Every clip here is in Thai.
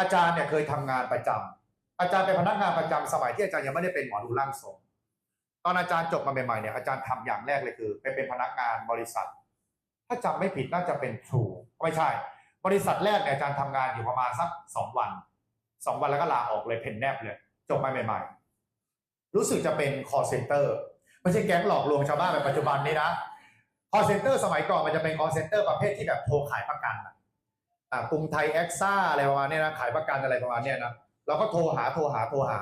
อาจารย์เนี่ยเคยทำงานประจำอาจารย์เป็นพนักงานประจำสมัยที่อาจารย์ยังไม่ได้เป็นหมอดูร่างทรงตอนอาจารย์จบมาใหม่ๆเนี่ยอาจารย์ทำอย่างแรกเลยคือไปเป็นพนักงานบริษัท ถ้าจำไม่ผิดน่าจะเป็นทรูไม่ใช่ บริษัทแรกเนี่ยอาจารย์ทำงานอยู่ประมาณสักสองวันสองวันแล้วก็ลาออกเลยเพนแนบเลยจบมาใหม่ ๆ รู้สึกจะเป็น call center ไม่ใช่แก๊งหลอกลวงชาวบ้านแบบปัจจุบันนี้นะ call center สมัยก่อนมันจะเป็น call center ประเภทที่แบบโทรขายประกันอะ กรุงไทยแอคซ่าอะไรประมาณนี้นะขายประกันอะไรประมาณนี้นะเราก็โทรหาโทรหาโทรหา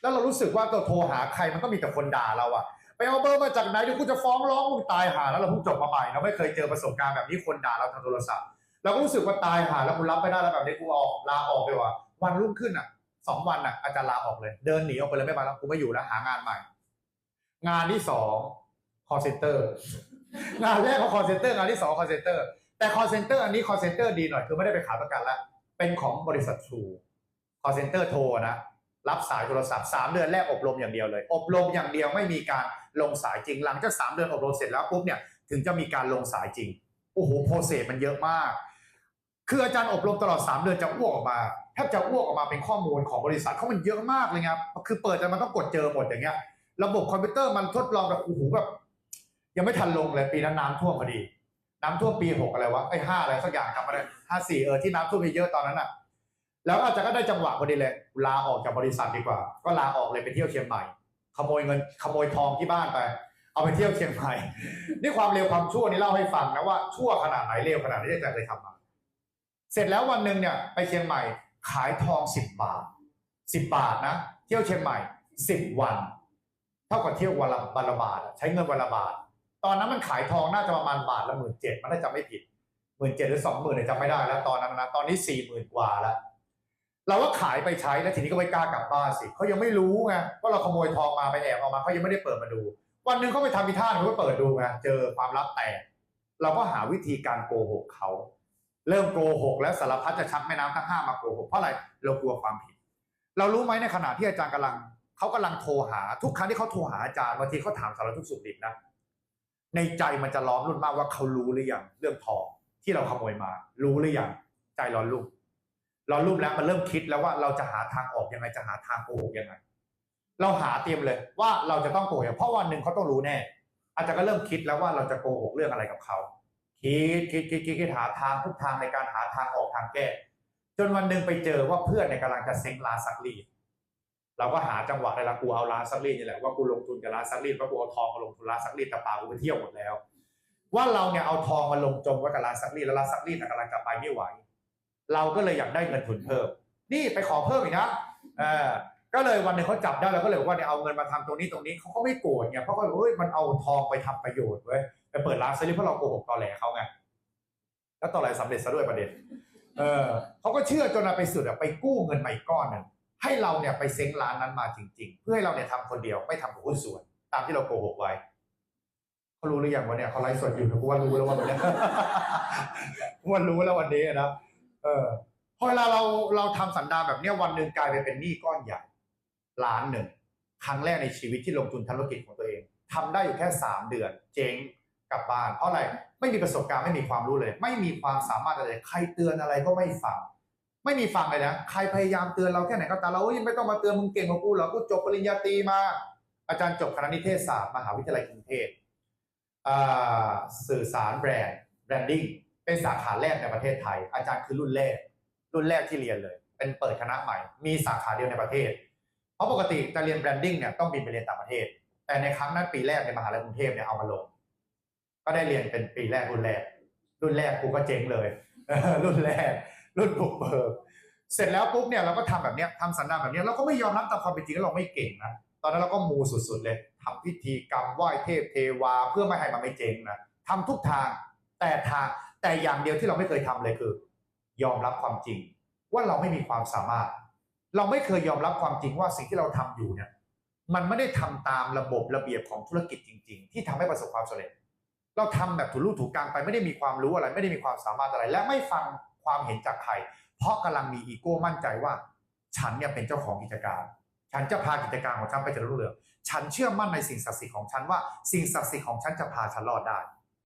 แล้วเรารู้สึกว่าเราโทรหาใครมันก็มีแต่คนด่าเราอะไปเอาเบอร์มาจากไหนเดี๋ยวกูจะฟ้องร้องมึงตายหาแล้วเราเพิ่งจบมาใหม่เราไม่เคยเจอประสบการณ์แบบนี้คนด่าเราทางโทรศัพท์เราก็รู้สึกว่าตายหาแล้วกูรับไม่ได้แล้วแบบนี้กูออกลาออกไปว่ะวันรุ่งขึ้นอะสองวันอะอาจารย์ลาออกเลย เดินหนีออกไปเลยไม่มาแล้วกูไม่อยู่แล้วหางานใหม่ งานที่สอง call center งานแรกของ call center งานที่สอง call center แต่ call center อันนี้ call center ดีหน่อยคือไม่ได้ไปขายประกันแล้วเป็นของบริษัททรู call center โทรนะรับสายโทรศัพท์ 3 เดือนแรกอบรมอย่างเดียวเลย อบรมอย่างเดียวไม่มีการลงสายจริงหลังจาก3เดือนอบรมเสร็จแล้วปุ๊บเนี่ยถึงจะมีการลงสายจริงโอ้โหโปรเซสมันเยอะมาก คืออาจารย์อบรมตลอด 3 เดือนจะอ้วกออกมาแทบจะอ้วกออกมาเป็นข้อมูลของบริษัทเขามันเยอะมากเลยครับคือเปิดแต่มันต้องกดเจอหมดอย่างเงี้ย ระบบคอมพิวเตอร์มันทดลองแบบโอ้โหแบบยังไม่ทันลงเลยปีนั้นน้ำท่วมพอดี น้ำท่วมปีหกอะไรวะไอ้ห้าอะไรสักอย่างจำไม่ได้ห้าสี่เออที่น้ำท่วมเยอะตอนนั้นอะ แล้วอาจารย์ก็ได้จังหวะพอดีเลยลาออกจากบริษัทดีกว่า ก็ลาออกเลยไปเที่ยวเชียงใหม่ ขโมยเงินขโมยทองที่บ้านไป เอาไปเที่ยวเชียงใหม่นี่ความเร็วความชั่วนี่เล่าให้ฟังนะว่าชั่วขนาดไหนเร็วขนาดไหนที่อาจารย์เคยทำมาเสร็จแล้ววันหนึ่งเนี่ย ไปเชียงใหม่ขายทองสิบบาทสิบบาทนะเที่ยวเชียงใหม่สิบวัน เท่ากับเที่ยววันละวันละบาทใช้เงินวันละบาท ตอนนั้นมันขายทองน่าจะประมาณบาทละหมื่นเจ็ดมันน่าจะไม่ผิดหมื่นเจ็ดหรือสองหมื่นเนี่ยจำไม่ได้แล้วตอนนั้นนะตอนนี้สี่หมื่นกว่าแล้วเราก็ขายไปใช้แล้วทีนี้ก็ไม่กล้ากลับบ้านสิเขายังไม่รู้ไงว่าเราขโมยทองมาไปแอบเอามาเขายังไม่ได้เปิดมาดู วันหนึ่งเขาไปทำพิธาเขาก็เปิดดูไงเจอความลับแตกเราก็หาวิธีการโกหกเขาเริ่มโกหกแล้วสารพัดจะชักแม่น้ำทั้งห้ามาโกหกเพราะอะไรเรากลัวความผิด เรารู้ไหมในขณะที่อาจารย์กำลังเขากำลังโทรหาทุกครั้งที่เขาโทรหาอาจารย์บางทีเขาถามสารทุกสุขดิบนะ ในใจมันจะร้อนรุ่นมากว่าเขารู้หรือยังเรื่องทองที่เราขโมยมา รู้หรือยังใจร้อนรุ่มร้อนรุ่มแล้วมันเริ่มคิดแล้วว่าเราจะหาทางออกยังไงจะหาทางโกหกยังไง เราหาเตรียมเลยว่าเราจะต้องโกหกเพราะวันหนึ่งเขาต้องรู้แน่ อาจารย์ก็เริ่มคิดแล้วว่าเราจะโกหกเรื่องอะไรกับเขาคิดคิดคิดคิดคิดหาทางทุกทางในการหาทางออกทางแก้ จนวันหนึ่งไปเจอว่าเพื่อนในกำลังจะเซ็งร้านซักรี เราก็หาจังหวะได้ละกูเอาร้านซักรีดนี่แหละว่ากูลงทุนกับร้านซักรีดว่ากูเอาทองมาลงทุนร้านซักรีดแต่ป่ากูไปเที่ยวหมดแล้ว ว่าเราเนี่ยเอาทองมาลงจมไว้กับร้านซักรีดแล้วร้านซักรีดน่ะกำลังจะไปไม่ไหว เราก็เลยอยากได้เงินทุนเพิ่ม นี่ไปขอเพิ่มอีกนะเออก็เลยวันหนึ่งเขาจับได้เราก็เลยว่าเนี่ยเอาเงินมาทำตรงนี้ตรงนี้เขาก็ไม่โกรธไงเพราะเขาบอกเฮ้ยมันเอาทองไปทำประโยชน์เว้ยไปเปิดร้านซักรีดเพราะเราโกหกตอแหลเขาไงแล้วตอแหลสำเร็จซะด้วยประเด็นเออเขาก็เชื่อจนไปสุดอะไปกู้เงินมาอีกก้อนนึง ให้เราเนี่ยไปเซ้งร้านนั้นมาจริง ๆ เพื่อให้เราเนี่ยทำคนเดียวไม่ทำกับหุ้นส่วน ตามที่เราโกหกไว้เขารู้หรือยังวันเนี่ยเขาไลฟ์สดอยู่นะกูว่ารู้แล้ววันนี้กูว่ารู้แล้ววันนี้นะเออพอเวลาเราเราทำสันดานแบบเนี้ยวันหนึ่งกลายไปเป็นหนี้ก้อนใหญ่ล้านหนึ่งครั้งแรกในชีวิตที่ลงทุนธุรกิจของตัวเองทำได้อยู่แค่สามเดือน เจ๊งกลับบ้าน เพราะอะไรไม่มีประสบการณ์ไม่มีความรู้เลย ไม่มีความสามารถอะไรใครเตือนอะไรก็ไม่ฟัง ไม่มีฟังเลยนะ ใครพยายามเตือนเราแค่ไหนก็ตามเราเอ้ยไม่ต้องมาเตือนมึงเก่งกว่ากูเหรอกูจบปริญญาตรีมา อาจารย์จบคณะนิเทศศาสตร์มหาวิทยาลัยกรุงเทพสื่อสารแบรนด์แบรนดิ้งเป็นสาขาแรกในประเทศไทย อาจารย์คือรุ่นแรก รุ่นแรกที่เรียนเลย เป็นเปิดคณะใหม่ มีสาขาเดียวในประเทศ เพราะปกติจะเรียนแบรนดิ้งเนี่ยต้องบินไปเรียนต่างประเทศ แต่ในครั้งนั้นปีแรกในมหาลัยกรุงเทพเนี่ยเอามาลง ก็ได้เรียนเป็นปีแรกรุ่นแรก รุ่นแรกกูก็เจ๊งเลย รุ่นแรก รุ่นบุกเบิกเสร็จแล้วปุ๊บเนี่ยเราก็ทำแบบเนี้ยทำสันดานแบบเนี้ยเราก็ไม่ยอมรับตามความเป็นจริงว่าเราไม่เก่งนะตอนนั้นเราก็มูสุดๆเลยทำพิธีกรรมไหว้เทพเทวาเพื่อไม่ให้มันไม่เจ๊งนะทำทุกทางแต่ทางแต่อย่างเดียวที่เราไม่เคยทำเลยคือ ยอมรับความจริง ว่าเราไม่มีความสามารถ เราไม่เคยยอมรับความจริงว่าสิ่งที่เราทำอยู่เนี่ยมันไม่ได้ทำตามระบบระเบียบของธุรกิจจริง ๆ ที่ทำให้ประสบความสำเร็จ เราทำแบบถูกลู่ถูกกลางไปไม่ได้มีความรู้อะไร ไม่ได้มีความสามารถอะไร และไม่ฟัง ความเห็นจากใคร เพราะกำลังมีอีโก้มั่นใจว่า ฉันเนี่ยเป็นเจ้าของกิจการ ฉันจะพากิจการของฉันไปเจริญรุ่งเรืองฉันเชื่อมั่นในสิ่งศักดิ์สิทธิ์ของฉันว่า สิ่งศักดิ์สิทธิ์ของฉันจะพาฉันรอดได้